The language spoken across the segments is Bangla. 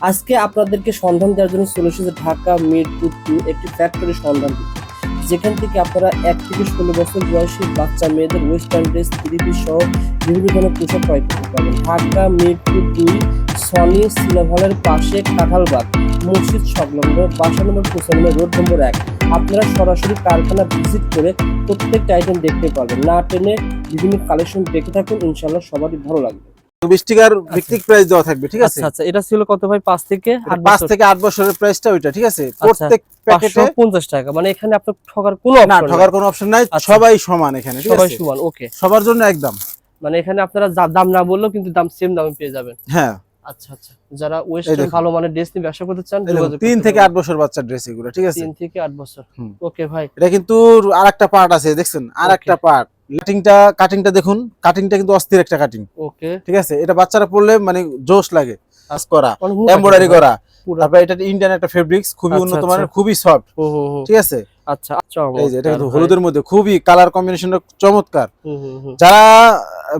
আজকে আপনাদেরকে সন্ধান দেওয়ার জন্য চলে এসেছে ঢাকা মিরপুর একটি ফ্যাক্টরি সন্ধান দিতে। যেখান থেকে আপনারা এক থেকে ষোলো বছর বয়সী বাচ্চা, মেয়েদের ওয়েস্টার্ন ড্রেস থ্রি পিস সহ বিভিন্ন ধরনের পোশাক ক্রয় করতে পারবেন। ঢাকা মিরপুর দুই সনি সিনেমা পাশে কাঁঠালবাগ, মসজিদ সংলগ্ন বাসা নম্বর পঁচানব্বই, রোড নম্বর এক। আপনারা সরাসরি কারখানা ভিজিট করে প্রত্যেকটা আইটেম দেখতে পারবেন। না টেনে বিভিন্ন কালেকশন দেখে থাকুন ইনশাল্লাহ সবারই ভালো লাগবে। বিশ টাকার ভিত্তিক প্রাইস দেওয়া থাকবে ঠিক আছে? আচ্ছা আচ্ছা এটা ছিল কত ভাই? পাঁচ থেকে আট পাঁচ বছর। থেকে আট বছরের প্রাইসটা ওইটা ঠিক আছে? আচ্ছা, প্রত্যেক প্যাকেটে পঞ্চাশ টাকা। মানে এখানে আপনার ঠকার কোনো না ঠকার কোনো অপশন নাই আচ্ছা। সবাই সমান এখানে ঠিক সবাই সমান ওকে। সবার জন্য একদম। মানে এখানে আপনারা দাম না বললেও কিন্তু দাম সেম দামে পেয়ে যাবেন। হ্যাঁ। আচ্ছা আচ্ছা। যারা ওয়েস্টার্ন। ভালো মানের ড্রেস নিয়ে ব্যবসা করতে চান যোগাযোগ তিন থেকে। আট বছর বাচ্চার ড্রেস এগুলো ঠিক আছে? তিন থেকে আট বছর। ওকে ভাই। এটা কিন্তু আর একটা পার্ট আছে দেখছেন? আর একটা পার্ট কাটিংটা কাটিংটা দেখুন কাটিংটা কিন্তু অস্থির একটা কাটিং ওকে ঠিক আছে? এটা বাচ্চারা পড়লে মানে জোশ লাগে। কাজ করা অনেক এমব্রয়ডারি করা। পুরো। তারপরে এটা ইন্ডিয়ান একটা ফেব্রিক্স খুবই আচ্ছা, উন্নত আচ্ছা। মানের খুবই সফট। ঠিক আছে? আচ্ছা আচ্ছা এই যে এটা কিন্তু হলুদের মধ্যে খুবই কালার কম্বিনেশনটা চমৎকার। যারা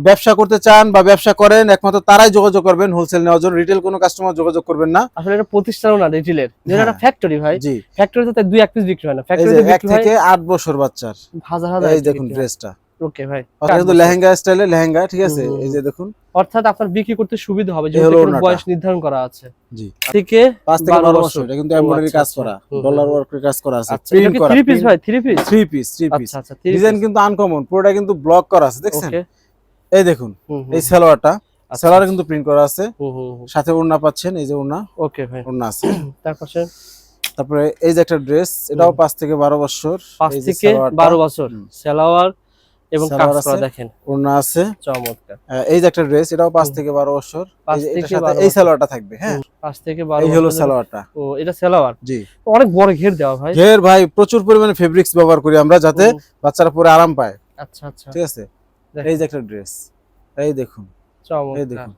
ব্যবসা করতে চান বা ব্যবসা করেন একমাত্র তারাই যোগাযোগ করবেন হোলসেল নেওয়ার জন্য। রিটেল কোনো কাস্টমার যোগাযোগ করবেন না। আসলে এটা প্রতিষ্ঠানও না রিটেলের যেটা একটা হ্যাঁ। ফ্যাক্টরি ভাই। জি। ফ্যাক্টরিতে দুই এক পিস বিক্রি হয় না। ফ্যাক্টরিতে এক বিক্রি হয় থেকে আট বছর বাচ্চার। হাজার হাজার এই দেখুন ড্রেসটা ওকে ভাই। কিন্তু লেহেঙ্গা স্টাইলে লেহেঙ্গা ঠিক আছে? এই যে দেখুন। অর্থাৎ আপনার বিক্রি করতে সুবিধা হবে এই যেহেতু। বয়স নির্ধারণ করা আছে। জি। থেকে পাঁচ থেকে বারো বারো বছর। বছর এটা কিন্তু এমব্রয়ডারি আচ্ছা, কাজ আচ্ছা। করা। ডলার ওয়ার্কের কাজ করা আছে। আচ্ছা এটা কি থ্রি পিস ভাই three piece three piece three piece আচ্ছা আচ্ছা ডিজাইন কিন্তু আনকমন পুরোটা কিন্তু ব্লক করা আছে দেখছেন? এই দেখুন এই সালোয়ারটা। আচ্ছা, সালোয়ারে আচ্ছা। কিন্তু প্রিন্ট করা আছে। সাথে ওড়না পাচ্ছেন এই যে ওড়না। ওকে ভাই। ওড়না আছে। তার পাশে তারপরে এই যে একটা ড্রেস এটাও পাঁচ থেকে বারো বছর। পাঁচ এই থেকে সালোয়ারটা, বারো বছর। হুম। সালোয়ার এবং কাজ করা দেখেন। ওড়না আছে। চমৎকার। এই যে একটা ড্রেস এটাও পাঁচ থেকে বারো বছর। এই এটার সাথে এই সালোয়ারটা থাকবে হ্যাঁ? 5 থেকে বারো এই হলো সালোয়ারটা। ও এটা সালোয়ার? জি। অনেক বড় ঘের দেওয়া ভাই। ঘের ভাই প্রচুর পরিমাণে ফেব্রিক্স ব্যবহার করি আমরা যাতে বাচ্চারা পরে আরাম পায়। আচ্ছা আচ্ছা। ঠিক আছে? এই যে একটা ড্রেস। এই দেখুন। এই দেখুন।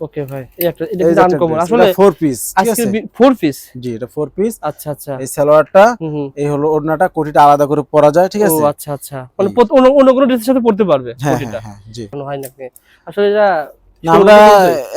ওকে ভাই। এই একটা এটা যে আনকমন আসলে ফোর পিস আজকে আছে? ফোর পিস জি এটা ফোর পিস আচ্ছা আচ্ছা। এই সালোয়ারটা এই হলো ওড়নাটা কোটিটা আলাদা করে পরা যায় ঠিক ও আচ্ছা আচ্ছা। মানে অন্য অন্য কোনো ড্রেসের সাথে পড়তে পারবে হ্যাঁ কোটিটা? হ্যাঁ হ্যাঁ জি। কোনো হয় নাকি আসলে এটা আমরা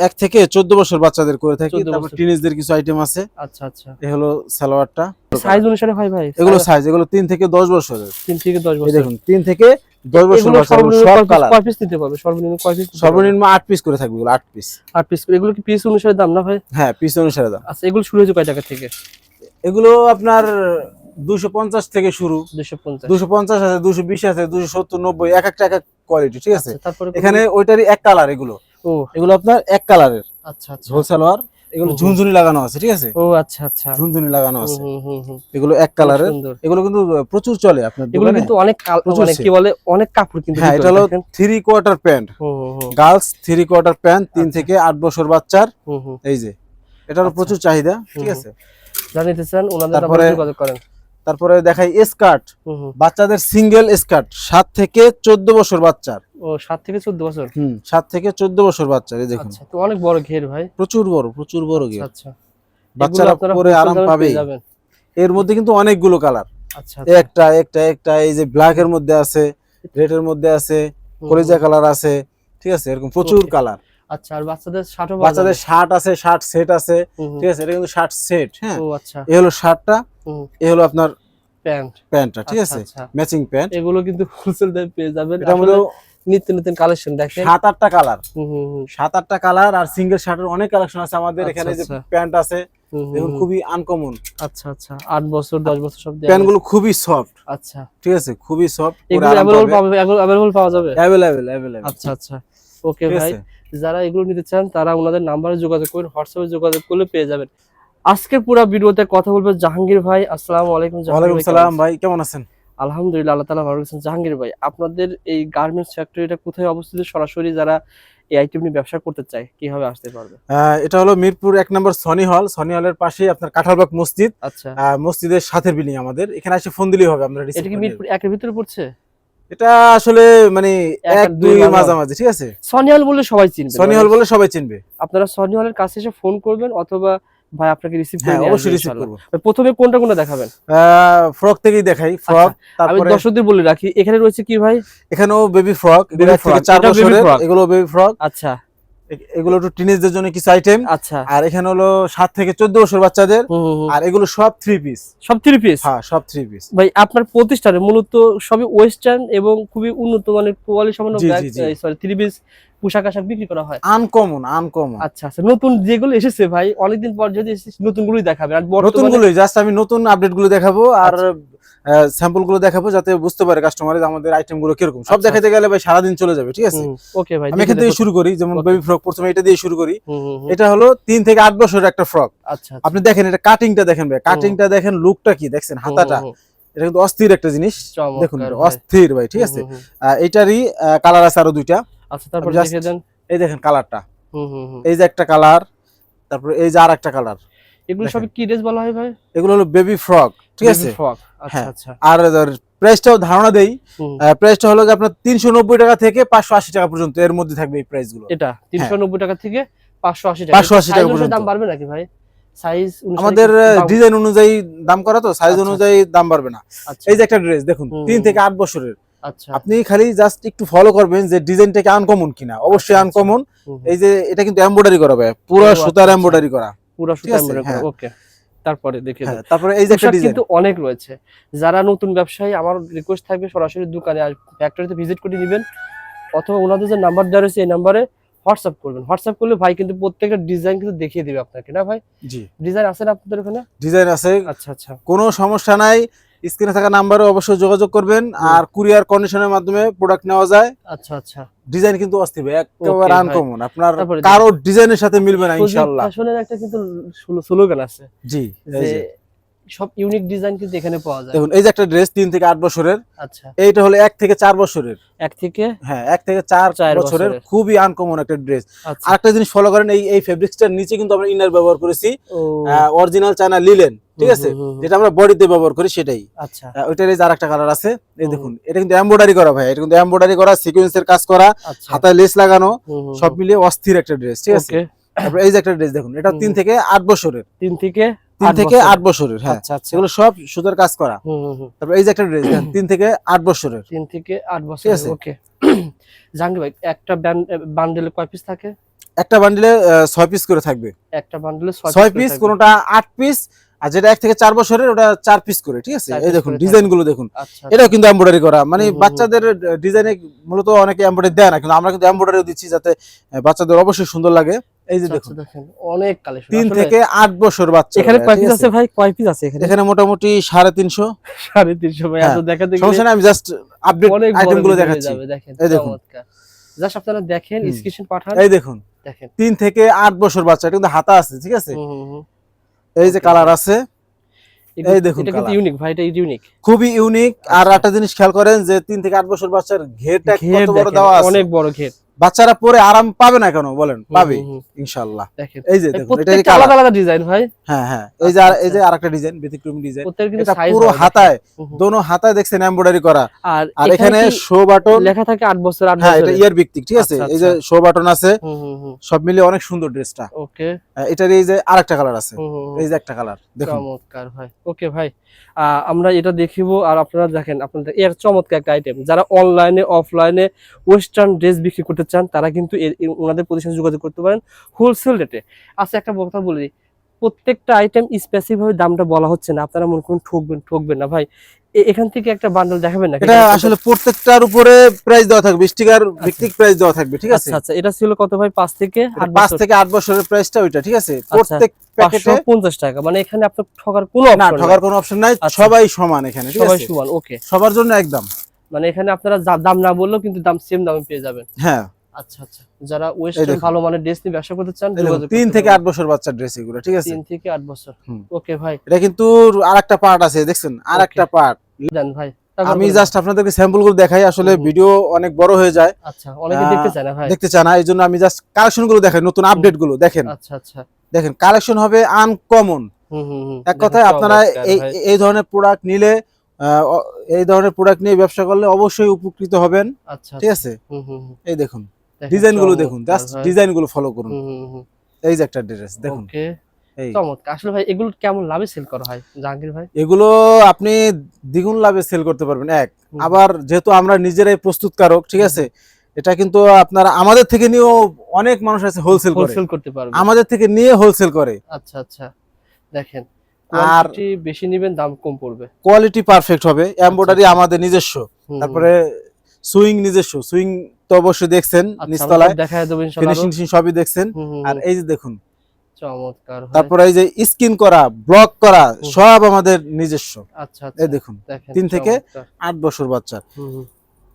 এক থেকে চোদ্দ বছর বাচ্চাদের করে থাকি তারপর। টিনেজদের কিছু আইটেম আছে। আচ্ছা আচ্ছা। এই হলো সালোয়ারটা। সাইজ অনুসারে হয় ভাই এগুলো সাইজ এগুলো তিন থেকে দশ বছরের। তিন থেকে দশ বছর। দেখুন তিন থেকে দশ বছর এগুলো বাচ্চা, এগুলো সর্বনিম্ন কয় piece- কালার কয় পিস সর্বনিম্ন কয় পিস সর্বনিম্ন আট পিস করে থাকবে এগুলো আট পিস। আট পিস এগুলো কি পিস অনুসারে দাম না ভাই? হ্যাঁ পিস অনুসারে দাম। আচ্ছা এগুলো শুরু হয়েছে কয় টাকা থেকে? এগুলো আপনার দুশো পঞ্চাশ থেকে শুরু। আছে দুশো বিশ আছে দুশো সত্তর নব্বই এক একটা এক কোয়ালিটি ঠিক আছে? আচ্ছা, এখানে ওইটারই এক কালার এগুলো। ও। এগুলো আপনার এক কালারের আচ্ছা আচ্ছা। এগুলো। ঝুনঝুনি লাগানো আছে ঠিক আছে? ও আচ্ছা আচ্ছা। ঝুনঝুনি লাগানো আছে। এগুলো এক কালারের। এগুলো কিন্তু প্রচুর চলে আপনার এগুলো কিন্তু অনেক মানে কি বলে অনেক কাপড় কিন্তু হ্যাঁ এটা হলো। Three quarter pant girls three quarter pant তিন আচ্ছা। থেকে আট বছর বাচ্চার। এই যে এটারও আচ্ছা। প্রচুর চাহিদা ঠিক আছে? চান ওনাদের যোগাযোগ করেন। তারপরে দেখাই স্কার্ট। বাচ্চাদের সিঙ্গেল স্কার্ট সাত থেকে চোদ্দ বছর বাচ্চার। ও সাত থেকে চোদ্দ বছর? হুম সাত থেকে চোদ্দ বছর বাচ্চার এই দেখুন। আচ্ছা অনেক বড় ঘের ভাই। প্রচুর বড় প্রচুর বড় আচ্ছা গিয়ে আচ্ছা। বাচ্চারা পরে আরাম যাবেন? এর মধ্যে কিন্তু অনেকগুলো কালার। আচ্ছা একটা একটা একটা এই যে ব্ল্যাক এর মধ্যে আছে রেড এর মধ্যে আছে কলিজা কালার আছে ঠিক আছে? এরকম প্রচুর কালার। আচ্ছা আর বাচ্চাদের শার্টও বাচ্চাদের শার্ট আছে শার্ট সেট আছে। ঠিক আছে? এটা কিন্তু শার্ট সেট হ্যাঁ? ও আচ্ছা। এই হলো শার্টটা এই হলো আপনার প্যান্ট। প্যান্টটা ঠিক আচ্ছা, আছে? আচ্ছা। ম্যাচিং প্যান্ট এগুলো কিন্তু হোলসেল দামে পেয়ে যাবেন। এটার মধ্যে নিত্য নতুন কালেকশন দেখেন। সাত আটটা কালার সাত আটটা কালার আর সিঙ্গেল শার্টের অনেক কালেকশন আছে আমাদের। আচ্ছা, এখানে যে আচ্ছা। প্যান্ট আছে দেখুন খুবই আনকমন আচ্ছা আচ্ছা। আট বছর দশ বছর সব প্যান্টগুলো খুবই সফট আচ্ছা। ঠিক আছে? খুবই সফট এগুলো অ্যাভেলেবল পাওয়া যাবে? অ্যাভেলেবেল অ্যাভেলেবেল আচ্ছা আচ্ছা। ওকে ভাই। যারা এগুলো নিতে চান তারা ওনাদের নাম্বারে যোগাযোগ করবেন হোয়াটসঅ্যাপে যোগাযোগ করলে পেয়ে যাবেন। আজকের পুরো ভিডিওতে কথা বলব জাহাঙ্গীর ভাই। আসসালামু আলাইকুম ওয়ালাইকুম সালাম আছেন? ভাই কেমন আছেন? আলহামদুলিল্লাহ আল্লাহ তালা ভালো রেখেছেন জাহাঙ্গীর ভাই আপনাদের এই গার্মেন্টস ফ্যাক্টরিটা কোথায় অবস্থিত? সরাসরি যারা এই আইটেম নিয়ে ব্যবসা করতে চায় কীভাবে আসতে পারবে? এটা হলো মিরপুর এক নম্বর সনি হল সনি হলের পাশেই আপনার কাঁঠালবাগ মসজিদ। আচ্ছা। মসজিদের সাথে বিল্ডিং আমাদের। এখানে এসে ফোন দিলেই হবে আমরা এটা কি মিরপুর একের ভিতরে পড়ছে। এটা আসলে মানে এক দুই মাঝামাঝি। ঠিক আছে? সনি হল বলে সবাই চিনবে সনি হল বলে সবাই চিনবে। আপনারা সনি হলের কাছে এসে ফোন করবেন অথবা ভাই আপনাকে রিসিভ করে হ্যাঁ অবশ্যই রিসিভ করব। প্রথমে কোনটা কোনটা দেখাবেন? ফ্রক থেকেই দেখাই ফ্রক তারপরে আমি দর্শকদের বলে রাখি এখানে রয়েছে কি ভাই? এখানেও বেবি ফ্রক Baby এক চার বছরের এগুলো বেবি ফ্রক আচ্ছা। এগুলো একটু টিনেজদের জন্য কিছু আইটেম আচ্ছা। আর এখানে হলো সাত থেকে চোদ্দ বছর বাচ্চাদের। আর এগুলো সব থ্রি পিস সব থ্রি পিস হ্যাঁ সব থ্রি পিস ভাই আপনার প্রতিষ্ঠানে মূলত সবই ওয়েস্টার্ন এবং খুবই উন্নত মানের কোয়ালিটি সম্পন্ন থ্রি পিস পোশাক আশাক বিক্রি করা হয়? Uncommon uncommon. আচ্ছা আচ্ছা নতুন যেগুলো এসেছে ভাই অনেকদিন পর যদি নতুন গুলোই দেখাবে আর নতুন গুলোই জাস্ট আমি নতুন আপডেটগুলো দেখাবো আর আচ্ছা। স্যাম্পলগুলো দেখাবো যাতে বুঝতে পারে কাস্টমার আমাদের আইটেমগুলো কীরকম। সব আচ্ছা, দেখাতে গেলে ভাই সারাদিন চলে যাবে ঠিক আছে? ওকে ভাই আমি এখান থেকে শুরু করি যেমন বেবি ফ্রক প্রথমে এটা দিয়ে শুরু করি। এটা হলো তিন থেকে আট বছরের একটা ফ্রক আচ্ছা আচ্ছা। আপনি দেখেন এটা কাটিংটা দেখেন ভাই কাটিংটা দেখেন লুকটা কি দেখছেন হাতাটা? এটা কিন্তু অস্থির একটা জিনিস। দেখুন। অস্থির ভাই ঠিক আছে? এটারই কালার আছে আরও দুইটা। আচ্ছা তারপর দেখিয়ে দেন এই দেখেন কালারটা হুম, হুম। এই যে একটা কালার তারপরে এই যে আর একটা কালার এগুলো। সবই কি ড্রেস বলা হয় ভাই এগুলো হলো বেবি ফ্রক ঠিক আছে frock। আচ্ছা হ্যাঁ। আচ্ছা আর প্রাইসটাও ধারণা দেই। প্রাইসটা হলো আপনার তিনশো নব্বই টাকা থেকে পাঁচশো আশি টাকা পর্যন্ত এর মধ্যে থাকবে এই প্রাইসগুলো এটা তিনশো নব্বই টাকা থেকে পাঁচশো আশি টাকা 580 টাকা পর্যন্ত। দাম বাড়বে নাকি ভাই সাইজ আমাদের ডিজাইন অনুযায়ী দাম করা তো সাইজ আচ্ছা। অনুযায়ী দাম বাড়বে না আচ্ছা এই যে একটা ড্রেস দেখুন হুম, তিন থেকে আট বছরের আপনি খালি জাস্ট একটু ফলো করবেন যে ডিজাইনটাকে আনকমন কিনা। অবশ্যই আচ্ছা, আনকমন হুম, হুম। এই যে এটা কিন্তু এমব্রয়ডারি করা ভাই। পুরো আচ্ছা, সুতার আচ্ছা। এমব্রয়ডারি করা। পুরো ঠিক সুতা আছে, এমব্রয়ডারি হ্যাঁ। ওকে। তারপরে দেখে হ্যাঁ তারপরে এই যে একটা ডিজাইন কিন্তু অনেক রয়েছে। যারা নতুন ব্যবসায়ী আমার রিকোয়েস্ট থাকবে সরাসরি দোকানে আর ফ্যাক্টরিতে ভিজিট করে নেবেন। অথবা ওনাদের যে নাম্বার দেওয়া রয়েছে এই নাম্বারে হোয়াটসঅ্যাপ করবেন। হোয়াটসঅ্যাপ করলে ভাই কিন্তু প্রত্যেকটা ডিজাইন কিন্তু দেখিয়ে দিবে আপনাকে না ভাই? জি। ডিজাইন আছে না আপনাদের ওখানে? ডিজাইন আছে। আচ্ছা আচ্ছা। কোনো সমস্যা নাই। স্ক্রিনে থাকা নাম্বারে অবশ্যই যোগাযোগ করবেন। আর কুরিয়ার কন্ডিশনের মাধ্যমে প্রোডাক্ট নেওয়া যায়। আচ্ছা আচ্ছা। ডিজাইন কিন্তু অস্থির একেবারে আনকমন আপনার কারও ডিজাইনের সাথে মিলবে না ইনশাআল্লাহ। আসলে একটা কিন্তু স্লোগান আছে। জি সব ইউনিক ডিজাইন কিন্তু এখানে পাওয়া যায়। দেখুন এই যে একটা ড্রেস তিন থেকে আট বছরের আচ্ছা। এইটা হলো এক থেকে চার বছরের। এক থেকে? হ্যাঁ এক থেকে চার চার বছরের। বছরের। খুবই আনকমন একটা ড্রেস আচ্ছা। আরেকটা জিনিস ফলো করেন এই এই ফেব্রিক্সটার নিচে কিন্তু আমরা ইনার ব্যবহার করেছি। অরিজিনাল চায়না লিলেন ঠিক আছে। যেটা আমরা বডিতে ব্যবহার করি সেটাই। আচ্ছা। ওইটার এই যে আরেকটা কালার আছে এই দেখুন এটা কিন্তু এমব্রয়ডারি করা ভাই এটা কিন্তু এমব্রয়ডারি করা সিকোয়েন্সের কাজ করা আচ্ছা। হাতায় লেস লাগানো সব মিলিয়ে অস্থির একটা ড্রেস ঠিক আছে? এই যে একটা ড্রেস দেখুন এটা তিন থেকে আট বছরের। তিন থেকে তিন থেকে আট বছরের হ্যাঁ। আচ্ছা আচ্ছা। এগুলো সব সুতার কাজ করা। তারপরে এই যে একটা ড্রেস তিন থেকে আট বছরের। তিন থেকে আট বছর ওকে। জাহাঙ্গীর ভাই একটা বান্ডেলে কয় পিস থাকে? একটা বান্ডিলে ছয় পিস করে থাকবে। একটা বান্ডেলে ছয় পিস কোনোটা আট পিস আর যেটা এক থেকে চার বছরের ওটা চার পিস করে ঠিক আছে? এই দেখুন ডিজাইনগুলো দেখুন। আচ্ছা এটাও কিন্তু এমব্রয়ডারি করা। মানে বাচ্চাদের ডিজাইনে মূলত অনেকে এমব্রয়ডারি দেয় না কিন্তু আমরা কিন্তু এমব্রয়ডারি দিচ্ছি যাতে বাচ্চাদের অবশ্যই সুন্দর লাগে। এই যে আচ্ছা, দেখুন। অনেক কালেকশন তিন থেকে আট বছর বাচ্চা এখানে কয় পিস আছে? ভাই? কয় পিস আছে এখানে? এখানে মোটামুটি সাড়ে তিনশো। সাড়ে তিনশো ভাই এত হ্যাঁ, দেখাতে সমস্যা আমি জাস্ট আপডেট আইটেমগুলো হয়ে দেখাচ্ছি। এই দেখুন। জাস্ট আপনারা দেখেন স্ক্রিনশট পাঠান এই দেখুন দেখেন। তিন থেকে আট বছর বাচ্চা এটা কিন্তু হাতা আছে ঠিক আছে। এই যে কালার আছে এই দেখুন এটা কিন্তু ইউনিক ভাই এটা ইউনিক খুবই ইউনিক আর আচ্ছা। একটা জিনিস খেয়াল করেন যে তিন থেকে আট বছর বাচ্চার ঘেরটা কত বড় দেওয়া আছে। অনেক বড় ঘের। বাচ্চারা পরে আরাম পাবে না কেন? বলেন পাবে। ইনশাআল্লাহ এই যে দেখুন এটা আলাদা আলাদা ডিজাইন ভাই। হ্যাঁ হ্যাঁ এই যে এই যে আরেকটা ডিজাইন ব্যতিক্রমী ডিজাইন এটা সাইজ পুরো হাতায়। দোনো হাতায় দেখছেন এমব্রয়ডারি করা। আর এখানে শো বাটন লেখা থাকে 8 বছর 8 বছর হ্যাঁ এটা ইয়ার ভিত্তিক ঠিক আছে? আচ্ছা, এই যে শো বাটন আছে হুম হুম হুম। সব মিলে অনেক সুন্দর ড্রেসটা ওকে এটার এই যে আরেকটা কালার আছে। এই যে একটা কালার দেখুন। চমৎকার ভাই। ওকে ভাই। আমরা এটা দেখিব আর আপনারা দেখেন আপনাদের এর চমৎকার একটা আইটেম যারা অনলাইনে অফলাইনে ওয়েস্টার্ন ড্রেস বিক্রি করতে চান তারা কিন্তু ওনাদের প্রতিষ্ঠানে যোগাযোগ করতে পারেন হোলসেল রেটে আচ্ছা একটা কথা বলি প্রত্যেকটা আইটেম স্পেসিফিক ভাবে দামটা বলা হচ্ছে না। আপনারা মনে করুন ঠকবেন ঠকবেন না ভাই। এখান থেকে একটা বান্ডেল দেখাবেন না এটা আসলে প্রত্যেকটার উপরে প্রাইস দেওয়া থাকবে স্টিকার ভিত্তিক প্রাইস দেওয়া থাকবে ঠিক আছে? আচ্ছা আচ্ছা এটা ছিল কত ভাই? পাঁচ থেকে এটা আট পাঁচ থেকে আট বছরের প্রাইসটা ওইটা ঠিক আছে? আচ্ছা, প্রত্যেক প্যাকেটে পঞ্চাশ টাকা মানে এখানে আপনার ঠকার কোনো অপশন না ঠকার কোনো অপশন নাই আচ্ছা। সবাই সমান এখানে ঠিক আছে? সবাই সমান ওকে সবার জন্য একদম। মানে এখানে আপনারা যা- দাম না বললেও কিন্তু দাম সেম দামে পেয়ে যাবেন। হ্যাঁ। আচ্ছা আচ্ছা যারা ওয়েস্টার্ন ভালো মানের ড্রেস নিয়ে ব্যবসা করতে চান তিন থেকে। আট বছর বাচ্চার ড্রেস এগুলো ঠিক আছে? তিন থেকে আট বছর। ওকে ভাই। এটা কিন্তু আর একটা পার্ট আছে দেখছেন? আর একটা পার্ট দেন ভাই আমি জাস্ট আপনাদেরকে স্যাম্পলগুলো দেখাই আসলে ভিডিও অনেক বড় হয়ে যায়। আচ্ছা অনেকে দেখতে চায় না ভাই। দেখতে চান না এই জন্য আমি জাস্ট কালেকশনগুলো দেখাই নতুন আপডেটগুলো দেখেন। আচ্ছা আচ্ছা। দেখেন কালেকশন হবে আনকমন হুম হুম হুম। এক কথায় আপনারা এই এই ধরনের প্রোডাক্ট নিলে এই ধরনের প্রোডাক্ট নিয়ে ব্যবসা করলে অবশ্যই উপকৃত হবেন। আচ্ছা ঠিক আছে? এই দেখুন ডিজাইনগুলো দেখুন জাস্ট। ডিজাইনগুলো ফলো করুন। এই যে একটা ড্রেস দেখুন। চমৎকার। আসলে ভাই এগুলো কেমন লাভে সেল করা হয়? জাহাঙ্গীর ভাই? এগুলো আপনি দ্বিগুণ লাভে সেল করতে পারবেন। এক আবার যেহেতু আমরা নিজেরাই প্রস্তুতকারক ঠিক আছে? এটা কিন্তু আপনার আমাদের থেকে নিয়েও অনেক মানুষ আছে হোলসেল হোলসেল করতে পারবে। আমাদের থেকে নিয়ে হোলসেল করে। আচ্ছা আচ্ছা। দেখেন আর- বেশি নেবেন দাম কম পড়বে। কোয়ালিটি পারফেক্ট হবে। এমব্রয়ডারি আচ্ছা। আমাদের নিজস্ব। তারপরে সুইং নিজস্ব। সুইং তো অবশ্যই দেখছেন আচ্ছা, নিচতলায়। ফিনিশিং সবই দেখছেন। আর এই যে দেখুন চমৎকার। তারপরে এই যে স্কিন করা ব্লক করা সব আমাদের নিজস্ব। আচ্ছা আচ্ছা। এই দেখুন তিন থেকে আট বছর বাচ্চা।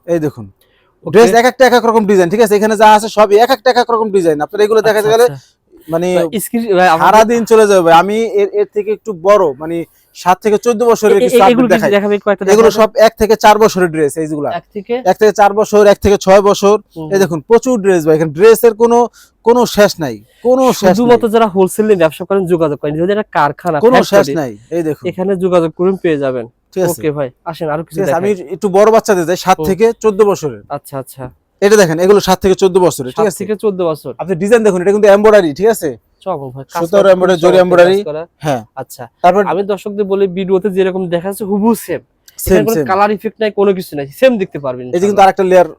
এই দেখুন ড্রেস এক একটা এক এক রকম ডিজাইন ঠিক আছে? এখানে যা আছে সবই এক একটা এক এক রকম ডিজাইন আপনার এগুলো দেখাতে আচ্ছা, গেলে আচ্ছা। মানে ভাই, screen- ভাই, আমাদের- সারা দিন চলে যাবে। আমি এর এর থেকে একটু বড় মানে সাত থেকে চোদ্দ বছরের এগুলো? সব এক থেকে চার বছরের ড্রেস এইগুলা এক থেকে? চার বছর এক থেকে ছয় বছর। এই দেখুন প্রচুর ড্রেস ভাই। এখানে ড্রেসের কোনো কোনো শেষ নাই। কোনো শুধুমাত্র যারা হোলসেল নিয়ে ব্যবসা করেন যোগাযোগ করেন। যদি একটা কারখানা কোনো শেষ নাই। এই দেখুন। এখানে যোগাযোগ করুন পেয়ে যাবেন। ঠিক আছে। ওকে ভাই আসেন আরও কিছু আমি একটু বড় বাচ্চাদের যাই সাত থেকে চোদ্দ বছরের। আচ্ছা আচ্ছা। এটা দেখেন এগুলো সাত থেকে চোদ্দ বছরের ঠিক আছে? থেকে চোদ্দ বছর। আপনি ডিজাইন দেখুন এটা কিন্তু এমব্রয়ডারি ঠিক আছে? সুতার জরি। হ্যাঁ। আচ্ছা। তারপর আমি দর্শকদের বলি ভিডিওতে যেরকম দেখা যাচ্ছে হুবু সেম সেম কালার ইফেক্ট নাই কোনো কিছু নাই। সেম দেখতে পারবেন এই যে কিন্তু আরেকটা লেয়ার।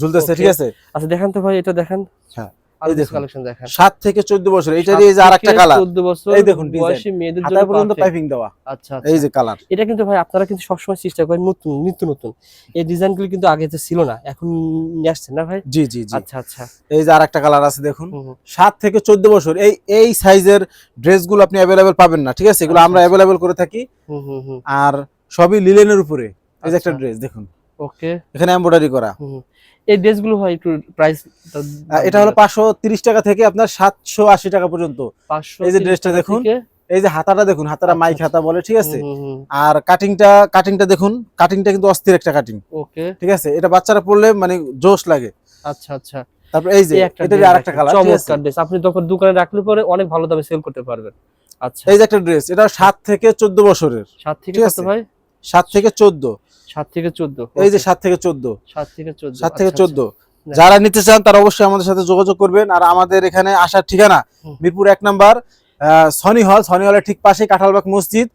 ঝুলতেছে ঠিক আছে? আচ্ছা দেখান তো ভাই এটা দেখেন। হ্যাঁ। কালেকশন দেখান সাত থেকে চোদ্দ বছর এইটারই এই যে আরেকটা কালার 14 বছর এই দেখুন বয়সী মেয়েদের জন্য পর্যন্ত। পাইপিং দেওয়া। আচ্ছা এই আচ্ছা। যে কালার এটা কিন্তু ভাই আপনারা কিন্তু সবসময় চেষ্টা করেন নতুন নিত্য নতুন। এই ডিজাইনগুলো কিন্তু আগে তো ছিল না এখন নিয়ে আসছেন না ভাই? জি জি জি। আচ্ছা আচ্ছা। এই যে আরেকটা কালার আছে দেখুন। সাত থেকে চোদ্দ বছর এই এই সাইজের ড্রেসগুলো আপনি অ্যাভেলেবেল পাবেন না ঠিক আছে? এগুলো আচ্ছা, আমরা আচ্ছা। অ্যাভেলেবেল করে থাকি। আর সবই লিলেনের উপরে এই যে একটা আচ্ছা। ড্রেস দেখুন। ওকে এখানে এমব্রয়ডারি করা। এই ড্রেসগুলো হয় একটু প্রাইস এটা হলো পাঁচশো তিরিশ টাকা থেকে আপনার সাতশো আশি টাকা পর্যন্ত। এই যে ড্রেসটা দেখুন এই যে হাতাটা দেখুন হাতাটা মাইক আচ্ছা। হাতা বলে ঠিক আছে? আর কাটিংটা কাটিংটা দেখুন কাটিংটা কিন্তু অস্থির একটা কাটিং ওকে। ঠিক আছে? এটা বাচ্চারা পড়লে মানে জোশ লাগে। আচ্ছা আচ্ছা। তারপর এই যে dress আরেকটা কালার চমৎকার ড্রেস আপনি তখন দোকানে রাখলে পরে অনেক ভালো দামে সেল করতে পারবেন। আচ্ছা। এই যে একটা ড্রেস এটা সাত থেকে চোদ্দ বছরের। সাত থেকে ঠিক কত আছে। ভাই? সাত থেকে চোদ্দ। সাত থেকে চোদ্দ। এই যে সাত থেকে চোদ্দ। সাত থেকে চোদ্দ সাত থেকে আচ্ছা, চোদ্দ। আচ্ছা। যারা নিতে চান তারা অবশ্যই আমাদের সাথে যোগাযোগ করবেন। আর আমাদের এখানে আসার ঠিকানা মিরপুর এক নাম্বার সনি হল। সনি হলের ঠিক পাশেই কাঁঠালবাগ মসজিদ।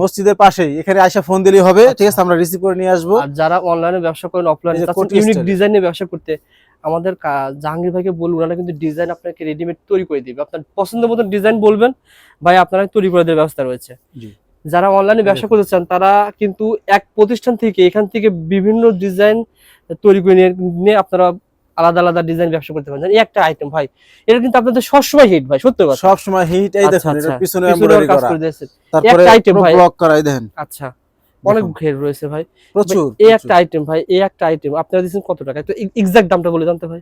মসজিদের পাশেই। এখানে আইসা ফোন দিলেই হবে। ঠিক আছে আচ্ছা। আমরা রিসিভ করে নিয়ে আসব। আর যারা অনলাইনে ব্যবসা করেন অফলাইনে ইউনিক। ডিজাইনে ব্যবসা করতে আমাদের জাহাঙ্গীর ভাইকে বলব ওনারা কিন্তু ডিজাইন আপনাকে রেডিমেড তৈরি করে দিবে। আপনার পছন্দ মতো ডিজাইন বলবেন ভাই আপনারা তৈরি করে দেওয়ার ব্যবস্থা রয়েছে। জি। যারা অনলাইনে ব্যবসা। করতে চান তারা কিন্তু এক প্রতিষ্ঠান থেকে এখান থেকে বিভিন্ন ডিজাইন তৈরি করে নিয়ে আপনারা আলাদা আলাদা ডিজাইন ব্যবসা করতে পারেন। এই একটা আইটেম ভাই এটা কিন্তু আপনাদের সবসময় হিট ভাই সত্য কথা। সব সময় হিট এই আচ্ছা, দেখুন আচ্ছা। পিছনে এমব্রয়ডারি করা। তারপরে একটা item ভাই। ব্লক করা এই দেখেন। আচ্ছা অনেক ঘের রয়েছে ভাই। প্রচুর এই একটা আইটেম ভাই এই একটা আইটেম আপনারা দিচ্ছেন কত টাকা? একটু এক্সাক্ট দামটা বলে জানতে ভাই।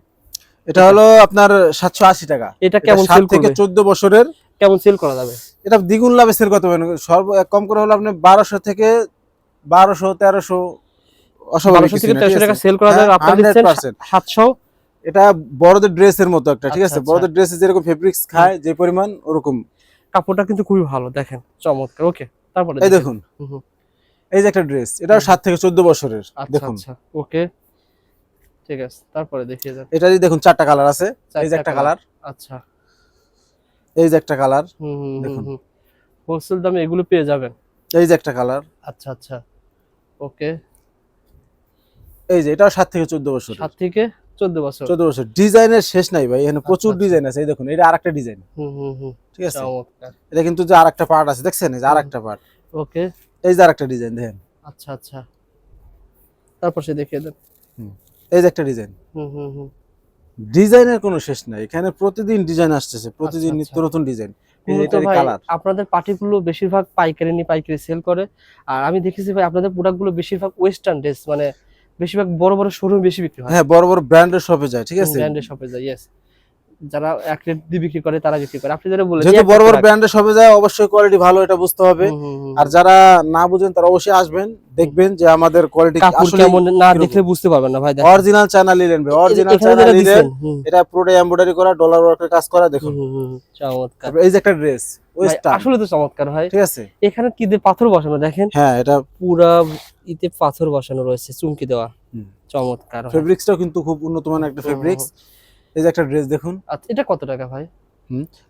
এটা হলো আপনার সাতশো আশি টাকা। এটা এটা কেমন সেল থেকে করবে? চোদ্দ বছরের কেমন সেল করা যাবে? এটা দ্বিগুণ লাভে সেল করতে পারেন সর্ব কম করে হলো আপনি বারোশো থেকে বারোশো তেরোশো বারোশো থেকে তেরোশো টাকা সেল করা যাবে হ্যাঁ, আপনারা দিচ্ছেন 100% সাতশো। এটা বড়দের ড্রেসের মতো একটা ঠিক আচ্ছা, আছে? বড়দের ড্রেসে যেরকম ফেব্রিক্স খায় যে পরিমাণ ওরকম। কাপড়টা কিন্তু খুবই ভালো দেখেন চমৎকার। ওকে তারপরে এই দেখুন। এই যে একটা ড্রেস এটাও সাত থেকে চোদ্দ বছরের আচ্ছা দেখুন। আচ্ছা ওকে ঠিক আছে তারপরে দেখিয়ে যান এটারই দেখুন চারটা কালার আছে। এই যে একটা কালার আচ্ছা। এই যে একটা কালার দেখুন। হোলসেল দামে এগুলো পেয়ে যাবেন? এই যে একটা কালার। আচ্ছা আচ্ছা। ওকে। এই যে এটাও সাত থেকে চোদ্দ বছর সাত থেকে চোদ্দ বছর। চোদ্দ বছর। ডিজাইনের শেষ নাই ভাই এখানে প্রচুর আচ্ছা। ডিজাইন আছে এই দেখুন এটা আরেকটা ডিজাইন। হুম হুম হুম। ঠিক আছে? চমৎকার। এটা কিন্তু যে আরেকটা পার্ট আছে দেখছেন? এই যে আরেকটা পার্ট ওকে। এই যে আরেকটা ডিজাইন দেখেন। আচ্ছা আচ্ছা। তারপর সে দেখিয়ে দেন। এই যে একটা ডিজাইন। হুম হুম হুম। ডিজাইনের কোনো শেষ নাই। এখানে প্রতিদিন ডিজাইন আসতেছে প্রতিদিন আচ্ছা, নিত্য আচ্ছা। নতুন ডিজাইন আপনাদের পার্টিগুলো বেশিরভাগ পাইকারি নিয়ে পাইকারি সেল করে। আর আমি দেখেছি ভাই আপনাদের প্রোডাক্টগুলো বেশিরভাগ ওয়েস্টার্ন ড্রেস মানে বেশিরভাগ বড় বড় শোরুম বেশি বিক্রি হয়। হ্যাঁ বড় বড় ব্র্যান্ডের শপে যায় ঠিক আছে? ব্র্যান্ডের শপে যায় ইয়েস যারা এক রেট দিয়ে বিক্রি করে তারা বিক্রি করে। আপনি যেটা বলেছেন যেহেতু বড় বড় ব্র্যান্ডের শপে যায় অবশ্যই কোয়ালিটি ভালো এটা বুঝতে হবে। আর যারা না বুঝেন তারা অবশ্যই আসবেন দেখবেন যে আমাদের কোয়ালিটি আসলে কেমন না দেখলে বুঝতে পারবেন না ভাই। অরিজিনাল চায়না লিলেন ভাই অরিজিনাল চায়না লিলেন এটা পুরোটাই এমব্রয়ডারি করা ডলার ওয়ার্কের কাজ করা দেখুন। চমৎকার। এই যে একটা ড্রেস ওয়েস্টার্ন আসলে তো চমৎকার ভাই। ঠিক আছে? এখানে কি দিয়ে পাথর বসানো দেখেন? হ্যাঁ এটা পুরা ইতে পাথর বসানো রয়েছে চুমকি দেওয়া। চমৎকার ফেব্রিক্সটাও কিন্তু খুব উন্নত মানের একটা ফেব্রিক্স এই যে একটা ড্রেস দেখুন। আচ্ছা এটা কত টাকা ভাই?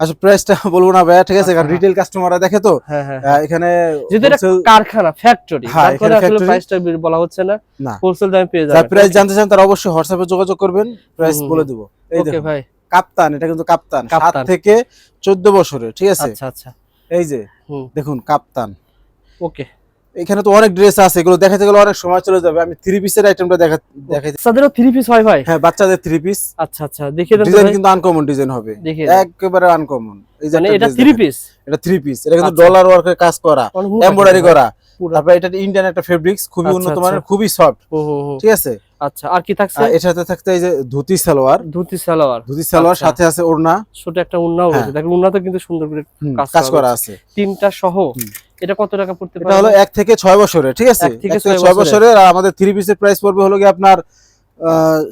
আচ্ছা প্রাইসটা বলব না ভাইয়া ঠিক আছে? কারণ আচ্ছা। রিটেল কাস্টমাররা দেখে তো। হ্যাঁ হ্যাঁ এখানে যেহেতু এটা কারখানা ফ্যাক্টরি হ্যাঁ, তারপরে আসলে প্রাইসটা বলা হচ্ছে না। হোলসেল দামে পেয়ে যাবেন। প্রাইস জানতে চান তারা অবশ্যই হোয়াটসঅ্যাপে যোগাযোগ করবেন। প্রাইস বলে। দিব। এই ওকে ভাই। কাপ্তান এটা কিন্তু কাপ্তান। সাত থেকে চোদ্দ বছরের ঠিক আছে? আচ্ছা আচ্ছা। এই যে দেখুন কাপ্তান। ওকে এখানে তো অনেক ড্রেস আছে এগুলো দেখাতে গেলে অনেক সময় চলে যাবে। আমি থ্রি পিসের আইটেমটা দেখা দেখাই বাচ্চাদেরও থ্রি পিস হয় ভাই? হ্যাঁ বাচ্চাদের থ্রি পিস আচ্ছা আচ্ছা দেখিয়ে দেন ডিজাইন কিন্তু আনকমন ডিজাইন হবে। একেবারে আনকমন এই যে মানে এটা থ্রি পিস এটা থ্রি পিস এটা কিন্তু আচ্ছা। ডলার ওয়ার্কের কাজ করা এমব্রয়ডারি করা। তারপর এটা ইন্ডিয়ান একটা ফেব্রিক্স খুবই আচ্ছা, উন্নত আচ্ছা। মানের খুবই সফট। ঠিক আছে? আচ্ছা আর কি থাকছে? এর সাথে থাকতে এই যে ধুতি সালোয়ার। ধুতি সালোয়ার। ধুতি সালোয়ার আচ্ছা। সাথে আছে ওড়না। ছোট একটা উন্নাও হ্যাঁ। রয়েছে। দেখেন উন্নাতে কিন্তু সুন্দর করে কাজ করা আছে। তিনটা সহ। এটা কত টাকা পড়তে পারে? এটা হলো 1 থেকে 6 বছরে ঠিক আছে? 1 থেকে এক থেকে ছয় ছয় বছরের। বছরের আর আমাদের 3 পিসের প্রাইস পড়বে হলো কি আপনার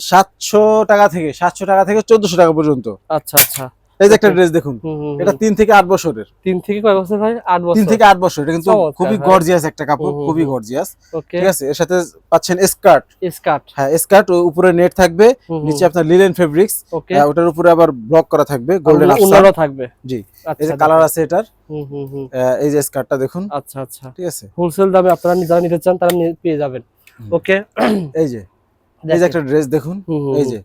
সাতশো টাকা থেকে সাতশো টাকা থেকে 1400 টাকা পর্যন্ত। আচ্ছা আচ্ছা। এই যে একটা ড্রেস দেখুন এটা তিন থেকে আট বছরের। তিন থেকে কয় বছর ভাই? আট বছর। তিন থেকে আট বছর এটা কিন্তু খুবই গর্জিয়াস একটা কাপড় খুবই গর্জিয়াস ঠিক আছে এর সাথে পাচ্ছেন স্কার্ট স্কার্ট হ্যাঁ স্কার্ট উপরে নেট থাকবে নিচে আপনার লিলেন ফেব্রিক্স ওকে ওটার উপরে আবার ব্লক করা থাকবে গোল্ডেন আফসার থাকবে। জি আচ্ছা এই যে কালার আছে এটার। এই যে স্কার্টটা দেখুন। আচ্ছা আচ্ছা। ঠিক আছে। হোলসেল দামে আপনারা যারা নিতে চান তারা পেয়ে যাবেন। ওকে এই যে এই যে একটা ড্রেস দেখুন। এই যে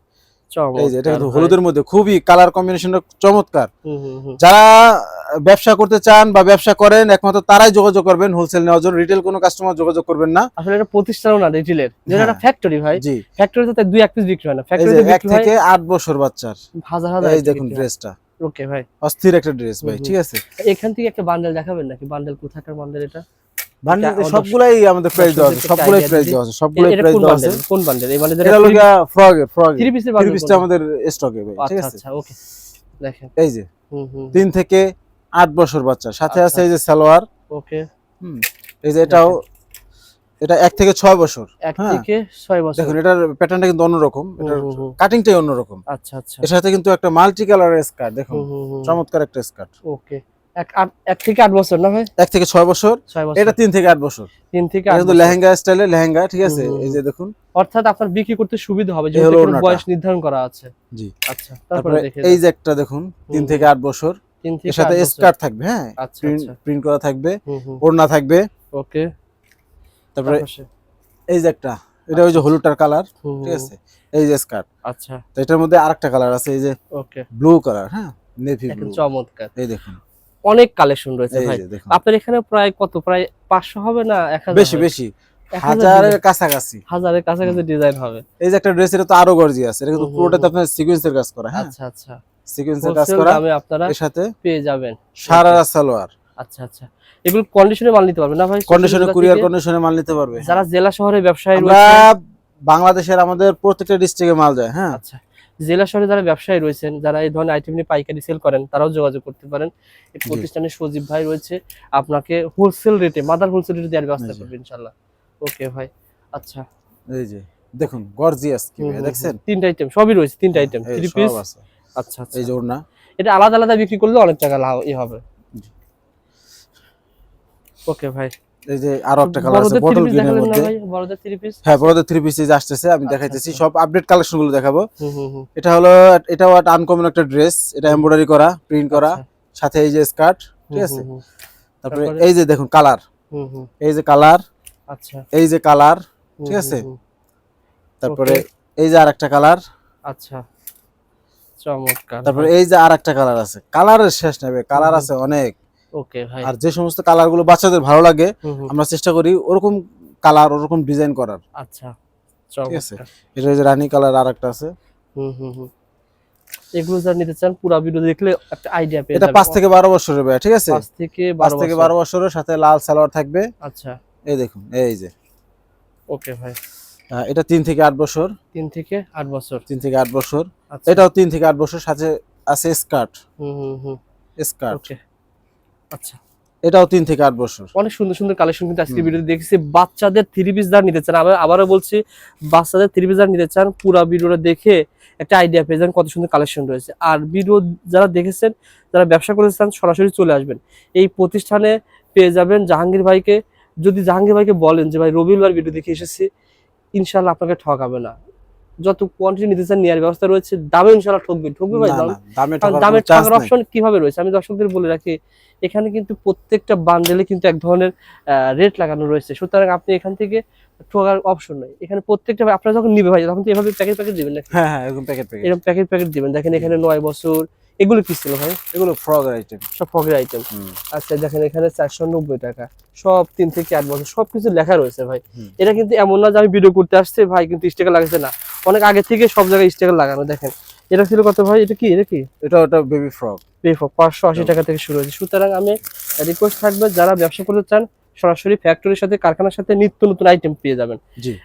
এই যে এটা কিন্তু হলুদের মধ্যে খুবই কালার কম্বিনেশনটা চমৎকার। যারা ব্যবসা করতে চান বা ব্যবসা করেন একমাত্র তারাই যোগাযোগ করবেন হোলসেল নেওয়ার জন্য। রিটেল কোনো কাস্টমার যোগাযোগ করবেন না। আসলে এটা প্রতিষ্ঠানও না রিটেলের যেটা হ্যাঁ। একটা ফ্যাক্টরি ভাই জি। ফ্যাক্টরিতে দুই এক পিস বিক্রি হয় না। ফ্যাক্টরিতে এক থেকে আট বছর বাচ্চার। হাজার হাজার এই দেখুন ড্রেসটা ওকে ভাই। অস্থির একটা ড্রেস ভাই। ঠিক আছে? এখান থেকে একটা বান্ডেল দেখাবেন নাকি? বান্ডেল কোথাকার বান্ডেল এটা? সবগুলাই আমাদের প্রাইস দেওয়া আছে দর্শকদেরকে সবগুলাই প্রাইস দেওয়া আছে সবগুলাই প্রাইস দেওয়া আছে। কোন বান্ডেল এই বান্ডেল এটা হলো ফ্রগ ফ্রগ থ্রি পিসের থ্রি বান্ডেল পিসটা আমাদের স্টকে ভাই ঠিক আচ্ছা আছে? আচ্ছা ওকে দেখেন। এই যে হুম হুম তিন থেকে আট বছর বাচ্চা। সাথে আচ্ছা। আছে এই যে সালোয়ার। ওকে হুম এই যে এটাও এটা এক থেকে ছয় বছর। এক হ্যাঁ। থেকে ছয় বছর। দেখুন এটার প্যাটার্নটা কিন্তু অন্যরকম এটার। কাটিংটাই অন্যরকম। আচ্ছা আচ্ছা। এর সাথে কিন্তু একটা মাল্টি কালারের স্কার্ট দেখুন। চমৎকার একটা স্কার্ট ওকে এক থেকে আট বছর না ভাই? এক থেকে ছয় বছর? এটা তিন থেকে আট বছর। তিন থেকে এটা আট বছর। লেহেঙ্গা স্টাইলে লেহেঙ্গা ঠিক আছে? এই যে দেখুন। অর্থাৎ আপনার বিক্রি করতে সুবিধা হবে এই যেহেতু হলো এখানে ওড়নাটা। বয়স নির্ধারণ করা আছে। জি। আচ্ছা তারপরে এই যে একটা দেখুন তিন থেকে আট বছর। এর সাথে স্কার্ট থাকবে হ্যাঁ? আচ্ছা প্রিন্ট আচ্ছা। করা থাকবে ওড়না থাকবে। ওকে। তারপরে এই যে একটা এটা ওই যে হলুদটার কালার ঠিক আছে? এই যে স্কার্ট। আচ্ছা। তো এটার মধ্যে আরেকটা কালার আছে এই যে ওকে। ব্লু কালার হ্যাঁ? Navy blue. চমৎকার। এই দেখুন। অনেক কালেকশন রয়েছে ভাই। আপনার এখানে প্রায় কত? প্রায় পাঁচশো হবে না এক হাজার বেশি বেশি। হাজারের কাছাকাছি। হাজারের কাছাকাছি ডিজাইন হবে। এই যে একটা ড্রেস এটা তো আরও গর্জিয়াস এটা কিন্তু পুরোটাতে আপনার সিকোয়েন্সের কাজ করা হ্যাঁ? আচ্ছা আচ্ছা। সিকোয়েন্সের কাজ করা। দামে আপনারা এর সাথে পেয়ে যাবেন। সারারা সালোয়ার। আচ্ছা আচ্ছা। এগুলো কন্ডিশনে মাল নিতে পারবেন না ভাই? কন্ডিশনে কুরিয়ার কন্ডিশনে মাল নিতে পারবে। যারা জেলা শহরে ব্যবসায়ী বাংলাদেশের আমাদের প্রত্যেকটা ডিস্ট্রিক্টে মাল যায় হ্যাঁ? আচ্ছা। জেলা শহরে যারা ব্যবসায়ী রয়েছেন যারা এই ধরনের আইটেম নিয়ে পাইকারি সেল করেন তারাও যোগাযোগ করতে পারেন। এই। প্রতিষ্ঠানে সজীব ভাই রয়েছে আপনাকে হোলসেল রেটে মাদার হোলসেল রেটে দেওয়ার ব্যবস্থা। করবে ইনশাল্লাহ ওকে ভাই আচ্ছা। এই যে দেখুন গর্জিয়াস কি ভাই, দেখছেন? তিনটা আইটেম সবই রয়েছে তিনটা আইটেম থ্রি পিস আচ্ছা আচ্ছা। এই যে ওড়না। এটা আলাদা আলাদা বিক্রি করলে অনেক টাকা লাভ ই হবে। ওকে ভাই। এই যে আরও একটা কালার আছে বটল গ্রিনের মধ্যে। বড়দের থ্রি পিস হ্যাঁ বড়দের থ্রি পিস আসতেছে আমি আচ্ছা, দেখাইতেছি আচ্ছা। সব আপডেট কালেকশনগুলো দেখাবো। এটা হলো এটাও একটা আনকমন একটা ড্রেস এটা এমব্রয়ডারি করা প্রিন্ট করা আচ্ছা। সাথে এই যে স্কার্ট ঠিক আছে? তারপরে? এই যে দেখুন কালার এই যে কালার আচ্ছা। এই যে কালার ঠিক আছে? তারপরে এই যে আরেকটা কালার আচ্ছা। চমৎকার তারপরে এই যে আরেকটা কালার আছে। কালারের শেষ নেবে কালার আছে অনেক। ওকে ভাই। আর যে সমস্ত কালারগুলো বাচ্চাদের ভালো লাগে আমরা চেষ্টা করি ওরকম কালার ওরকম ডিজাইন করার। আচ্ছা। আছে। এটা যে রানী কালার আর একটা আছে। হুম হুম হুম। এগুলো যারা নিতে চান পুরো ভিডিও দেখলে একটা আইডিয়া পেয়ে এটা যাবেন পাঁচ থেকে বারো বছরের ভাই ঠিক আছে? পাঁচ থেকে পাঁচ বারো থেকে বছর। বারো বছরের সাথে লাল সালোয়ার থাকবে। আচ্ছা। এই দেখুন এই যে। ওকে ভাই। এটা তিন থেকে আট বছর। তিন থেকে আট বছর। তিন থেকে আট বছর। আচ্ছা। এটাও তিন থেকে আট বছর সাথে আছে স্কার্ট হুম হুম হুম। স্কার্ট ওকে আচ্ছা। এটাও তিন থেকে আট বছর। অনেক সুন্দর সুন্দর কালেকশন কিন্তু আজকে। ভিডিওতে দেখেছি। বাচ্চাদের থ্রি পিস যারা নিতে চান। আবার আবারও বলছি বাচ্চাদের থ্রি পিস যারা নিতে চান পুরো ভিডিওটা দেখে একটা আইডিয়া পেয়ে যান কত সুন্দর কালেকশন রয়েছে। আর ভিডিও যারা দেখেছেন যারা ব্যবসা করতে চান সরাসরি চলে আসবেন। এই প্রতিষ্ঠানে পেয়ে যাবেন জাহাঙ্গীর ভাইকে। যদি জাহাঙ্গীর ভাইকে বলেন যে ভাই রবিবার ভিডিও দেখে এসেছি ইনশাল্লাহ আপনাকে ঠকাবে না। যত কোয়ান্টিটি নিতে চান নেওয়ার ব্যবস্থা রয়েছে দামে ইনশাল্লাহ ঠকবে। ঠকবে ভাই দাম ঠকার অপশন কীভাবে রয়েছে? আমি দর্শকদের বলে রাখি এখানে কিন্তু প্রত্যেকটা বান্ডেলে কিন্তু এক ধরনের রেট লাগানো রয়েছে। সুতরাং আপনি এখান থেকে ঠকার অপশন নাই। এখানে প্রত্যেকটা আপনারা যখন নিবে ভাই তখন তো এভাবে প্যাকেট প্যাকেট দিবেন না হ্যাঁ হ্যাঁ এরকম প্যাকেট প্যাকেট এরকম প্যাকেট প্যাকেট দিবেন। দেখেন এখানে নয় বছর এগুলো কি ছিল ভাই? এগুলো ফ্রগ আইটেম সব ফগের আইটেম আচ্ছা দেখেন এখানে চারশো নব্বই টাকা। সব তিন থেকে আট বছর সবকিছু লেখা রয়েছে ভাই। এটা কিন্তু এমন না যে আমি ভিডিও করতে আসছে ভাই কিন্তু স্টিকার লাগাচ্ছে না। অনেক আগে থেকে সব জায়গায় স্টিকার লাগানো দেখেন। এটা ছিল কত ভাই? এটা কি? এটা কি? এটা ওটা বেবি ফ্রগ পেফক পাঁচশো আশি টাকা থেকে শুরু হয়েছে। সুতরাং আমি রিকোয়েস্ট থাকবে যারা ব্যবসা করতে চান সরাসরি ফ্যাক্টরির সাথে কারখানার সাথে নিত্য নতুন আইটেম পেয়ে যাবেন।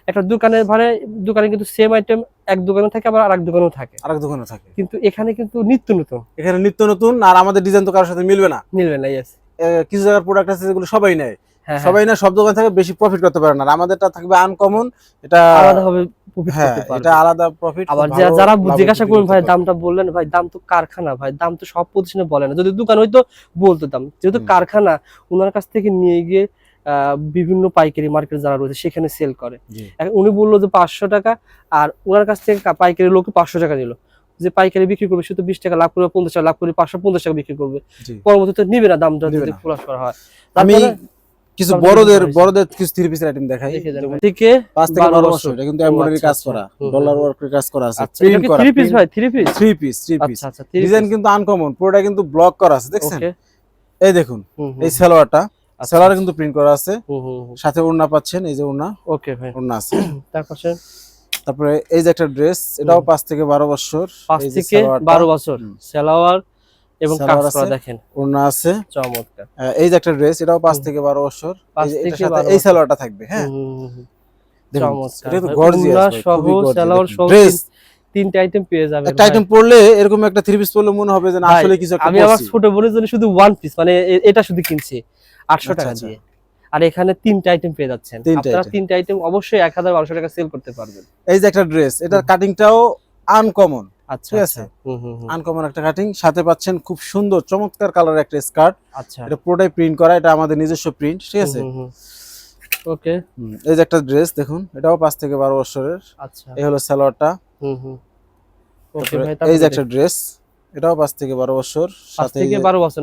একটা দোকানের ভাড়ে দোকানে কিন্তু সেম আইটেম এক দোকানে থাকে আবার আরেক দোকানেও থাকে। আরেক দোকানে থাকে। কিন্তু এখানে কিন্তু নিত্য নতুন। এখানে নিত্য নতুন আর আমাদের ডিজাইন তো কারোর সাথে মিলবে না। মিলবে না ইয়েস কিছু জায়গার প্রোডাক্ট আছে যেগুলো সবাই নেয়। হ্যাঁ সবাই না সব দোকান থেকে বেশি প্রফিট করতে পারে না। আর আমাদেরটা থাকবে আনকমন এটা আলাদা হবে হ্যাঁ এটা আলাদা প্রফিট আবার যারা জিজ্ঞাসা ভাই দামটা বললেন ভাই দাম তো কারখানা ভাই দাম তো সব প্রতিষ্ঠানে বলে না। যদি দোকান হইতো বলতো দাম। যেহেতু কারখানা ওনার কাছ থেকে নিয়ে গিয়ে বিভিন্ন পাইকারি মার্কেট যারা রয়েছে সেখানে সেল করে। উনি বলল যে পাঁচশো টাকা আর ওনার কাছ থেকে পাইকারি লোক পাঁচশো টাকা নিল। যে পাইকারি বিক্রি করবে সে তো বিশ টাকা লাভ করবে পঞ্চাশ টাকা লাভ করবে পাঁচশো পঞ্চাশ টাকা বিক্রি করবে। পরবর্তীতে নিবে না দামটা যদি। খোলাস করা হয়। আমি কিছু বড়দের বড়দের কিছু থ্রি পিসের আইটেম দেখাই। থেকে পাঁচ থেকে বারো বারো বছর। বছর। এটা কিন্তু এমব্রয়ডারি আচ্ছা, কাজ আচ্ছা। করা। ডলার। ওয়ার্কের কাজ করা আছে। আচ্ছা প্রিন্ট করা থ্রি পিস ভাই? Three piece three piece three piece আচ্ছা আচ্ছা ডিজাইন কিন্তু আনকমন পুরোটা কিন্তু ব্লক করা আছে দেখছেন? এই দেখুন এই সালোয়ারটা। আচ্ছা, সালোয়ারে কিন্তু প্রিন্ট করা আছে। সাথে ওড়না পাচ্ছেন এই যে ওড়না। ওকে ভাই। ওড়না আছে। তার পাশে তারপরে এই যে একটা ড্রেস এটাও পাঁচ থেকে বারো বছর। পাঁচ থেকে বারো বছর। সেলাওয়ার এবং কাজ করা দেখেন। ওড়না আছে। চমৎকার। এই যে একটা ড্রেস এটাও পাঁচ থেকে বারো বছর। এই। সালোয়ারটা থাকবে হ্যাঁ। হুম, হুম, হুম। দেখুন, চমৎকার। এটা তো ভাই। গর্জিয়াস ওড়না সহ সালোয়ার সহ ড্রেস তিন- আইটেম পেয়ে যাবেন একটা আইটেম পড়লে এরকম একটা থ্রি পিস পড়লে মনে হবে যে আসলে কিছু একটা আমি আমার ছোট বোনের জন্য শুধু ওয়ান পিস মানে এটা শুধু কিনছি। আটশো আচ্ছা, টাকা আচ্ছা। দিয়ে। আর এখানে তিনটে আইটেম পেয়ে যাচ্ছেন। আপনারা। তিনটে আইটেম অবশ্যই এক হাজার বারোশো টাকা সেল করতে পারবেন। এই যে একটা ড্রেস এটার কাটিংটাও আনকমন আচ্ছা ঠিক আচ্ছা। আছে। আনকমন একটা কাটিং সাথে পাচ্ছেন খুব সুন্দর চমৎকার কালার একটা স্কার্ট আচ্ছা। এটা পুরোটাই প্রিন্ট করা এটা আমাদের নিজস্ব প্রিন্ট ঠিক আছে? ওকে এই যে একটা ড্রেস দেখুন এটাও পাঁচ থেকে বারো বছরের। আচ্ছা। এই হলো সালোয়ারটা। হুম হুম। এই যে একটা ড্রেস এটাও পাঁচ থেকে বারো বছর সাথে থেকে বারো বছর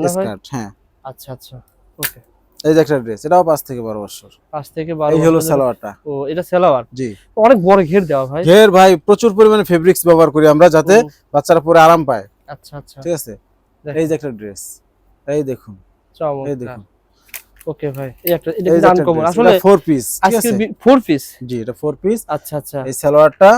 হ্যাঁ। আচ্ছা আচ্ছা। ওকে এই যে একটা ড্রেস এটাও পাঁচ থেকে বারো বছর। পাঁচ থেকে বারো এই হলো সালোয়ারটা। ও এটা সেলাওয়ার জি। অনেক বড় ঘের দেওয়া ভাই। ঘের ভাই প্রচুর পরিমাণে ফেব্রিক্স ব্যবহার করি আমরা যাতে বাচ্চারা পরে আরাম পায়। আচ্ছা আচ্ছা। ঠিক আছে? এই যে একটা ড্রেস এই দেখুন। এই দেখুন। ওকে ভাই এই একটা এটা কিন্তু আনকমন আসলে এটা ফোর পিস ঠিক আজকে আছে? ফোর পিস জি এটা ফোর পিস আচ্ছা আচ্ছা। এই সালোয়ারটা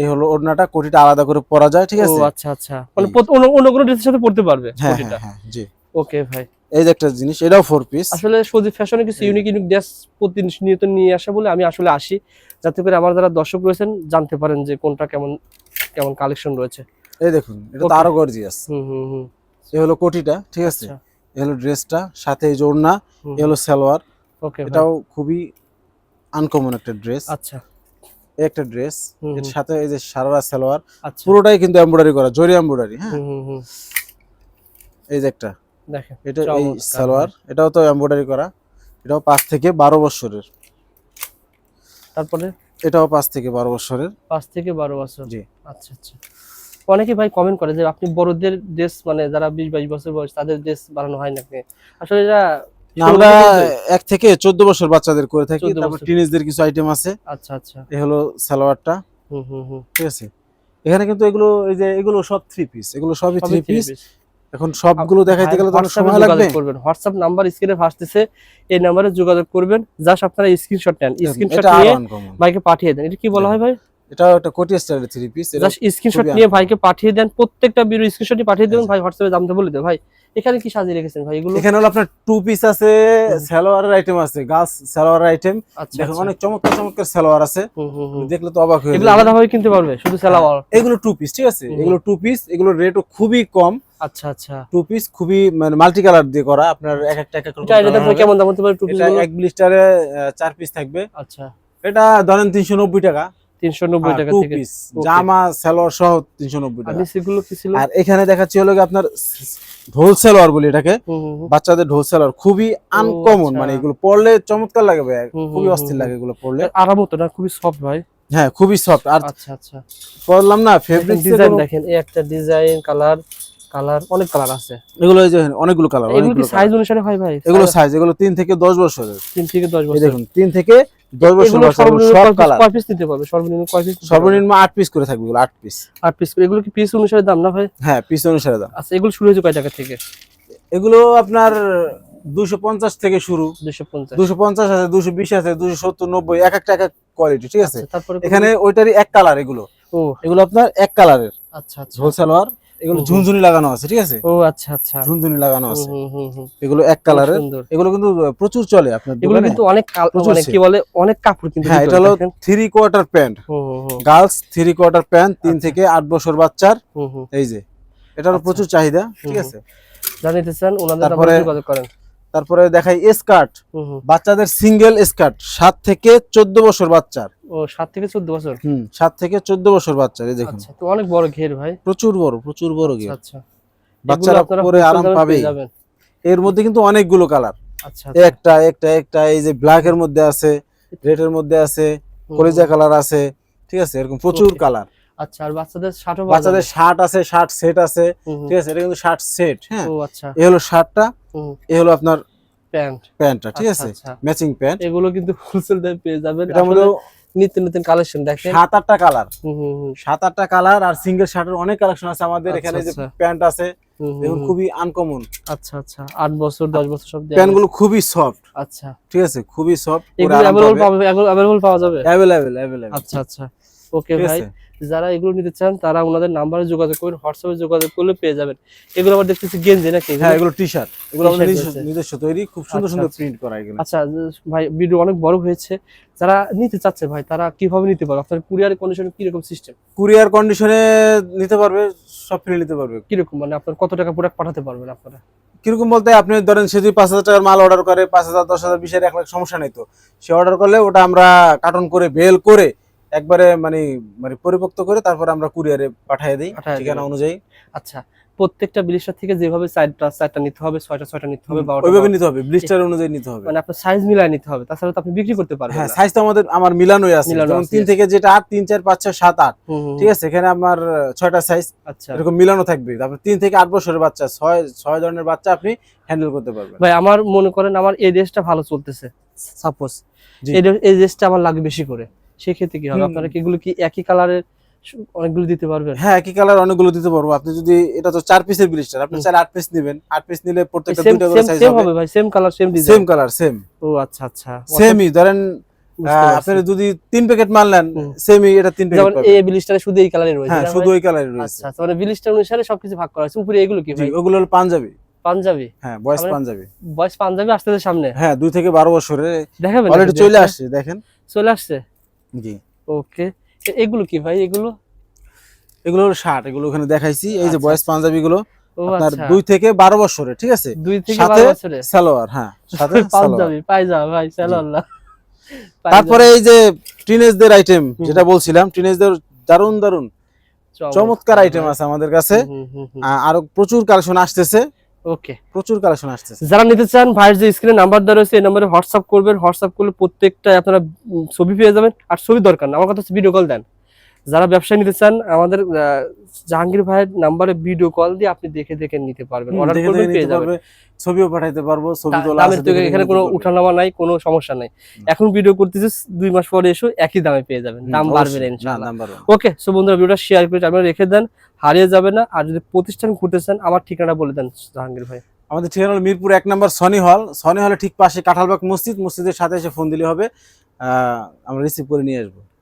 এই হলো ওড়নাটা কোটিটা আলাদা করে পরা যায় ঠিক ও আছে? আচ্ছা আচ্ছা। মানে অন্য অন্য কোনো ড্রেসের সাথে পড়তে পারবে হ্যাঁ কোটিটা? হ্যাঁ হ্যাঁ জি। ওকে ভাই। এই যে একটা জিনিস এটাও ফোর পিস আসলে সজি ফ্যাশনে কিছু ইউনিক ইউনিক ড্রেস প্রতিনিয়ত নিয়ে আসা বলে আমি আসলে আসি। যাতে করে আমার যারা দর্শক রয়েছেন জানতে পারেন যে কোনটা কেমন কেমন কালেকশন রয়েছে। এই দেখুন এটা তো আরও গর্জিয়াস হুম হুম হুম। এই হলো কোটিটা ঠিক আছে? আচ্ছা। এই হলো ড্রেসটা সাথে এই হুম, এই হলো সালোয়ার। ওকে এটাও খুবই আনকমন একটা ড্রেস আচ্ছা। এই একটা ড্রেস এর সাথে এই যে সারারা সালোয়ার আচ্ছা। পুরোটাই কিন্তু এমব্রয়ডারি করা জরি এমব্রয়ডারি হ্যাঁ? হুম হুম হুম। এই যে একটা। দেখেন এটা এই সালোয়ার এটাও তো এমব্রয়ডারি করা এটাও পাঁচ থেকে বারো বছরের। তারপরে? এটাও পাঁচ থেকে বারো বছরের। পাঁচ থেকে বারো বছর? জি। আচ্ছা আচ্ছা। অনেকে ভাই কমেন্ট করে যে আপনি বড়দের ড্রেস মানে যারা বিশ বাইশ বছর বয়স তাদের ড্রেস বানানো হয় নাকি? আসলে এটা আমরা এক থেকে চোদ্দ বছর বাচ্চাদের করে থাকি তারপর। টিনেজদের কিছু আইটেম আছে। আচ্ছা আচ্ছা। এ হলো সালোয়ারটা। হুম হুম হুম। ঠিক আছে? এখানে কিন্তু এগুলো এই যে এগুলো সব থ্রি পিস এগুলো সবই থ্রি পিস। এখন সবগুলো দেখাইতে গেলে তো অনেক সময় লাগবে। করবেন। হোয়াটসঅ্যাপ নাম্বার স্ক্রিনে ভাসতেছে এই নম্বরে যোগাযোগ করবেন। জাস্ট আপনারা স্ক্রিনশট নেন। স্ক্রিনশট নিয়ে ভাইকে পাঠিয়ে দেন। এটা কি বলা হয় ভাই? এটা একটা কোটি star three piece just screenshot নিয়ে। ভাইকে পাঠিয়ে দেন। প্রত্যেকটা ভিডিও স্ক্রিনশটই পাঠিয়ে দেবেন। আচ্ছা। ভাই হোয়াটসঅ্যাপে দামটা বলে দেন ভাই এখানে কি সাজিয়ে রেখেছেন ভাই? এগুলো এখানে হলো আপনার টু পিস আছে সালোয়ারের আইটেম আছে গাছ সালোয়ারের আইটেম আচ্ছা দেখুন আচ্ছা। অনেক চমৎকার চমৎকার সালোয়ার আছে। দেখলে তো অবাক হয়ে এগুলো যাবেন। আলাদা ভাবে কিনতে পারবে শুধু সালোয়ার? এগুলো টু পিস ঠিক আছে? এগুলো টু পিস এগুলোর রেটও খুবই কম। আচ্ছা আচ্ছা। টু পিস খুবই মানে মাল্টি কালার দিয়ে করা আপনার এক একটা এক এটা দেখো। কেমন দাম হতে পারে টু এটা এক ব্লিস্টারে চার পিস থাকবে। আচ্ছা। এটা ধরেন তিনশো নব্বই টাকা। তিনশো নব্বই টাকা থেকে। জামা সালোয়ার সহ তিনশো নব্বই আর টাকা। নিচেগুলো কি ছিল? আর এখানে দেখাচ্ছি হলো আপনার ঢোল সালোয়ার বলি এটাকে। বাচ্চাদের ঢোল সালোয়ার খুবই আনকমন আচ্ছা। মানে এগুলো পরলে চমৎকার লাগে ভাই খুবই অস্থির লাগে এগুলো পরলে। না খুবই সফট ভাই। হ্যাঁ খুবই সফট আর আচ্ছা আচ্ছা। বললাম না ফেব্রিক ডিজাইন দেখেন এই একটা ডিজাইন কালার কালার অনেক কালার আছে। এগুলো এই যে অনেকগুলো কালার সাইজ অনুসারে হয় ভাই? এগুলো সাইজ এগুলো তিন থেকে দশ বছরের। তিন থেকে দশ এই বছর দেখুন তিন থেকে বছর সর্বনিম্ন কয় পিস নিতে পারবে? সর্বনিম্ন কয় পিস সর্বনিম্ন আট পিস করে থাকবে এগুলো পিস পিস এগুলো কি পিস অনুসারে দাম না ভাই? হ্যাঁ পিস অনুসারে দাম। আচ্ছা এগুলো শুরু হয়েছে কয় টাকা থেকে? এগুলো আপনার দুশো পঞ্চাশ থেকে শুরু। দুশো পঞ্চাশ। দুশো পঞ্চাশ আছে দুশো বিশ আছে দুশো সত্তর নব্বই এক একটা এক এক কোয়ালিটি ঠিক আছে? এখানে ওইটারই এক কালার এগুলো। ও। এগুলো আপনার এক কালারের আচ্ছা আচ্ছা। এগুলো। ঝুনঝুনি লাগানো আছে ঠিক আছে? ও আচ্ছা আচ্ছা। ঝুনঝুনি লাগানো আছে। এগুলো এক কালারের। এগুলো কিন্তু প্রচুর চলে আপনার এগুলো কিন্তু অনেক মানে কি বলে অনেক কাপড় কিন্তু হ্যাঁ এটা হলো। Three quarter pant girls three quarter pant তিন আচ্ছা। থেকে আট বছর বাচ্চার। এই যে এটারও আচ্ছা। প্রচুর চাহিদা ঠিক। আছে? জানিতে চান ওনাদের যোগাযোগ করেন। তারপরে দেখাই স্কার্ট। বাচ্চাদের সিঙ্গেল স্কার্ট সাত থেকে চোদ্দ বছর বাচ্চার। ও সাত থেকে চোদ্দ বছর? হুম সাত থেকে চোদ্দ বছর বাচ্চার এই দেখুন। আচ্ছা তো অনেক বড় ঘের ভাই। প্রচুর বড় প্রচুর বড় আচ্ছা গিয়ে আচ্ছা বাচ্চারা পরে আরাম পাবে এর মধ্যে কিন্তু অনেকগুলো কালার। আচ্ছা একটা একটা একটা এই যে ব্ল্যাক এর মধ্যে আছে রেড এর মধ্যে আছে কলিজা কালার আছে ঠিক আছে? এরকম প্রচুর কালার। আচ্ছা আর বাচ্চাদের শার্টও বাচ্চাদের শার্ট আছে শার্ট সেট আছে। ঠিক আছে? এটা কিন্তু শার্ট সেট হ্যাঁ? ও আচ্ছা। এ হলো শার্টটা হুম। এ হলো আপনার প্যান্ট। প্যান্টটা ঠিক আচ্ছা, আছে? আচ্ছা। ম্যাচিং প্যান্ট এগুলো কিন্তু হোলসেল দামে পেয়ে যাবেন। এটার মধ্যে নিত্য নতুন কালেকশন দেখেন। সাত আটটা কালার সাত আটটা কালার আর সিঙ্গেল শার্টের অনেক কালেকশন আছে আমাদের আচ্ছা, এখানে যে আচ্ছা। প্যান্ট আছে। দেখুন খুবই আনকমন আচ্ছা আচ্ছা। আট বছর দশ বছর সব প্যান্টগুলো খুবই সফট আচ্ছা। ঠিক আছে? খুবই সফট এগুলো অ্যাভেলেবল পাওয়া যাবে? অ্যাভেলেবেল অ্যাভেলেবেল আচ্ছা আচ্ছা। ওকে ভাই। যারা এগুলো নিতে চান তারা ওনাদের নাম্বারে যোগাযোগ করবেন হোয়াটসঅ্যাপে যোগাযোগ করলে পেয়ে যাবেন। এগুলো আবার দেখতেছি গেঞ্জি নাকি? হ্যাঁ এগুলো টি শার্ট এগুলো আমাদের নিজস্ব তৈরি খুব সুন্দর আচ্ছা, সুন্দর আচ্ছা। প্রিন্ট করা এগুলো। আচ্ছা ভাই ভিডিও অনেক বড় হয়েছে। যারা নিতে চাচ্ছে ভাই তারা কীভাবে নিতে পারবে? আপনার কুরিয়ার কন্ডিশন কীরকম সিস্টেম কুরিয়ার কন্ডিশনে নিতে পারবে সব ফ্রি নিতে পারবে। কীরকম মানে আপনার কত টাকা প্রোডাক্ট পাঠাতে পারবেন আপনারা? কীরকম বলতে আপনি ধরেন সে যদি পাঁচ হাজার টাকার মাল অর্ডার করে পাঁচ হাজার দশ হাজার বিশের এক লাখ সমস্যা নেই তো। সে অর্ডার করলে ওটা আমরা কার্টন করে বেল করে একবারে মানে মানে পরিপক্ত করে তারপর আমরা কুরিয়ারে পাঠিয়ে দিই ঠিকানা অনুযায়ী। আচ্ছা প্রত্যেকটা বিলিশার থেকে যেভাবে চারটা চারটা নিতে হবে ছয়টা ছয়টা নিতে হবে ওইভাবে নিতে হবে ব্লিস্টার অনুযায়ী নিতে হবে। মানে আপনার সাইজ মিলায় নিতে হবে তাছাড়া তো আপনি বিক্রি করতে পারবেন হ্যাঁ সাইজ তো আমাদের আমার মিলানোই আছে। যেমন তিন থেকে যেটা আট তিন চার পাঁচ ছয় সাত আট। ঠিক আছে এখানে আমার ছয়টা সাইজ আচ্ছা। এরকম মিলানো থাকবে। তারপর তিন থেকে আট বছরের বাচ্চা ছয় ছয় ধরনের বাচ্চা আপনি হ্যান্ডেল করতে পারবেন। ভাই আমার মনে করেন আমার এই ড্রেসটা ভালো চলতেছে সাপোজ এই ড্রেসটা আমার লাগে বেশি করে। সেক্ষেত্রে কি হবে। আপনারা কি এগুলো কি একই কালারের অনেকগুলো দিতে পারবেন? হ্যাঁ একই কালার অনেকগুলো দিতে পারব। আপনি যদি এটা তো চার পিসের ব্লিস্টার আপনি। চাইলে আট পিস নেবেন। আট পিস নিলে প্রত্যেকটা দুইটা করে সাইজ হবে। হবে ভাই same colour same same colour same ও আচ্ছা আচ্ছা। সেমই ধরেন। আপনার যদি তিন প্যাকেট মাল নেন সেমই এটা তিন প্যাকেট এই বিলিস্টারে শুধু এই কালারই রয়েছে হ্যাঁ শুধু? ওই কালারই রয়েছে। আচ্ছা আচ্ছা মানে বিলিস্টার অনুসারে সবকিছু ভাগ করা আছে উপরে এগুলো কি ভাই? ওগুলো হলো পাঞ্জাবি। পাঞ্জাবি? হ্যাঁ বয়স পাঞ্জাবি। বয়স পাঞ্জাবি আসতে সামনে? হ্যাঁ দুই থেকে বারো বছরে দেখাবেন অলরেডি চলে আসছে দেখেন। চলে আসছে? জি। ওকে। এগুলো কি ভাই? এগুলো? এগুলো শার্ট এগুলো ওখানে দেখাইছি। এই যে আচ্ছা, বয়স পাঞ্জাবি গুলো আপনার আচ্ছা। দুই থেকে বারো বছরে ঠিক আছে? দুই থেকে বারো বছরে সালোয়ার হ্যাঁ সাথে সালোয়ার। পাঞ্জাবি পায়জামা ভাই সাল্লাল্লাহ তারপরে এই যে টিনেজদের আইটেম যেটা বলছিলাম টিনেজদের দারুণ দারুণ চমৎকার আইটেম আছে আমাদের কাছে। আরও প্রচুর কালেকশন আসতেছে। ওকে। প্রচুর কালেকশন আসতেছে। যারা নিতে চান ভাইয়ের যে স্ক্রিনে নাম্বার দেওয়া রয়েছে এই নম্বরে হোয়াটসঅ্যাপ করবেন। হোয়াটসঅ্যাপ করলে প্রত্যেকটা আপনারা ছবি পেয়ে যাবেন। আর ছবি দরকার না। আমার কথা ভিডিও কল দেন। যারা ব্যবসা নিতে চান আমাদের জাহাঙ্গীর ভাইয়ের নাম্বারে ভিডিও কল দিয়ে আপনি দেখে দেখে নিতে পারবেন। অর্ডার করবেন পেয়ে যাবেন। ছবিও পাঠাইতে পারব ছবি তোলা আছে এখানে কোনো। উঠানামা নাই কোনো সমস্যা নাই। এখন ভিডিও করতেছে দুই মাস পরে এসো একই দামে পেয়ে যাবেন। দাম বাড়বে না ইনশাআল্লাহ। ওকে সো বন্ধুরা ভিডিওটা শেয়ার করে আপনারা রেখে দেন হারিয়ে যাবে না। আর যদি প্রতিষ্ঠান ঘুরতে চান আমার ঠিকানা বলে দেন জাহাঙ্গীর ভাই। আমাদের ঠিকানা হলো মিরপুর এক নম্বর সনি হল। সনি হলে ঠিক পাশে কাঁঠালবাগ মসজিদ। মসজিদের সাথে এসে ফোন দিলে হবে। আহ, আমরা রিসিভ করে নিয়ে আসব।